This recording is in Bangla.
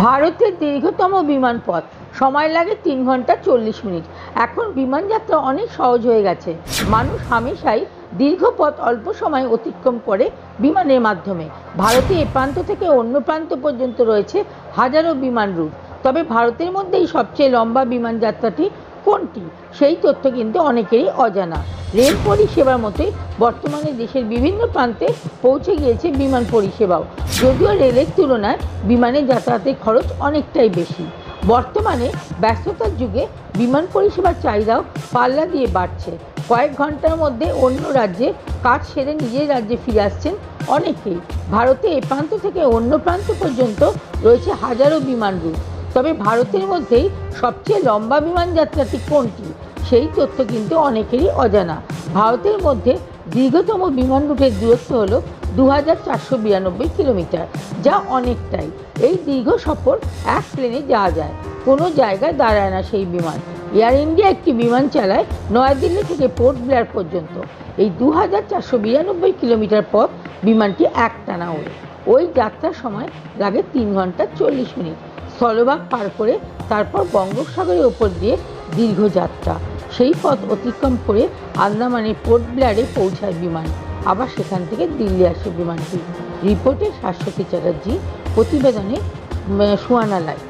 ভারতের দীর্ঘতম বিমানপথ। সময় লাগে তিন ঘণ্টা চল্লিশ মিনিট। এখন বিমান যাত্রা অনেক সহজ হয়ে গেছে। মানুষ হামেশাই দীর্ঘ পথ অল্প সময় অতিক্রম করে বিমানের মাধ্যমে। ভারতে এ প্রান্ত থেকে অন্য প্রান্ত পর্যন্ত রয়েছে হাজারো বিমান রুট। তবে ভারতের মধ্যেই সবচেয়ে লম্বা বিমান যাত্রাটি কোনটি? সেই তথ্য কিন্তু অনেকেরই অজানা। রেল পরিষেবার মতোই বর্তমানে দেশের বিভিন্ন প্রান্তে পৌঁছে গিয়েছে বিমান পরিষেবাও। যদিও রেলের তুলনায় বিমানে যাতায়াতের খরচ অনেকটাই বেশি, বর্তমানে ব্যস্ততার যুগে বিমান পরিষেবার চাহিদাও পাল্লা দিয়ে বাড়ছে। কয়েক ঘণ্টার মধ্যে অন্য রাজ্যে কাজ সেরে নিজের রাজ্যে ফিরে আসছেন অনেকেই। ভারতে এ প্রান্ত থেকে অন্য প্রান্ত পর্যন্ত রয়েছে হাজারো বিমান রুট। তবে ভারতের মধ্যেই সবচেয়ে লম্বা বিমান যাত্রাটি কোনটি, সেই তথ্য কিন্তু অনেকেরই অজানা। ভারতের মধ্যে দীর্ঘতম বিমান রুটের দূরত্ব হলো দু হাজার চারশো বিরানব্বই কিলোমিটার, যা অনেকটাই। এই দীর্ঘ সফর এক প্লেনে যাওয়া যায়। কোনো জায়গায় দাঁড়ায় না সেই বিমান। এয়ার ইন্ডিয়া একটি বিমান চালায় নয়াদিল্লি থেকে পোর্ট ব্লেয়ার পর্যন্ত। এই দু হাজার চারশো বিরানব্বই কিলোমিটার পথ বিমানটি একটানা ওড়ে। ওই যাত্রার সময় লাগে তিন ঘণ্টা চল্লিশ মিনিট। স্থলভাগ পার করে তারপর বঙ্গোপসাগরের ওপর দিয়ে দীর্ঘ যাত্রা। সেই পথ অতিক্রম করে আন্দামানের পোর্ট ব্লেয়ারে পৌঁছায় বিমান। আবার সেখান থেকে দিল্লি আসে বিমানটি। রিপোর্টে শাশ্বতী চ্যাটার্জি প্রতিবেদনে সুয়ানা লাইভ